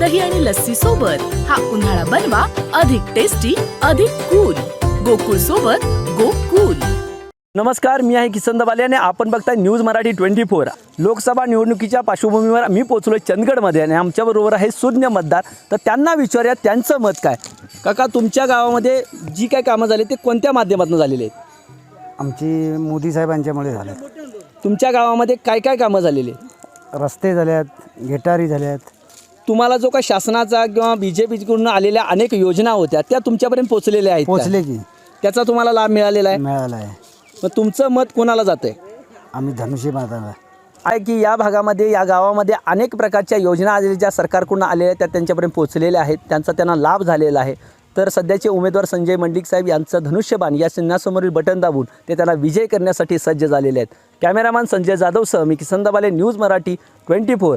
दही आणि लस्सी सोबत हा उन्हाळा बनवा अधिक टेस्टी अधिक कूल गोकुळ सोबत गो कूल नमस्कार मी आहे किसन दबाले आणि आपण बघताय news Marathi twenty four. Lok Sabha निवडणुकीच्या पार्श्वभूमीवर मी पोचलो चंदगडमध्ये आणि आमच्याबरोबर आहे शून्य मतदार. तर त्यांना विचारूया त्यांचं मत काय? काका तुमच्या गावामध्ये जी काय कामं झाली ते कोणत्या माध्यमातून झालेली आहेत? आमची मोदी साहेबांच्यामुळे झाल्यात तुमच्या गावामध्ये काय काय कामं झालेली आहेत? रस्ते झाल्यात गेटारी झाल्यात तुम्हाला जो काय शासनाचा किंवा बी जे पीकडून आलेल्या अनेक योजना होत्या त्या तुमच्यापर्यंत पोहोचलेल्या आहेत का? पोचले की. त्याचा तुम्हाला लाभ मिळालेला आहे? मिळाला आहे. मग तुमचं मत कोणाला जातं आम्ही धनुष्य माताला. आहे की या भागामध्ये या गावामध्ये अनेक प्रकारच्या योजना आलेल्या ज्या सरकारकडून आलेल्या त्या त्यांच्यापर्यंत पोहोचलेल्या आहेत त्यांचा त्यांना लाभ झालेला आहे. तर सध्याचे उमेदवार संजय मंडिक साहेब यांचं धनुष्यबाण या चिन्हासमोरील बटन दाबून ते त्यांना विजय करण्यासाठी सज्ज झालेले आहेत. कॅमेरामॅन संजय जाधवसह मी Kisan Dabale news Marathi twenty four.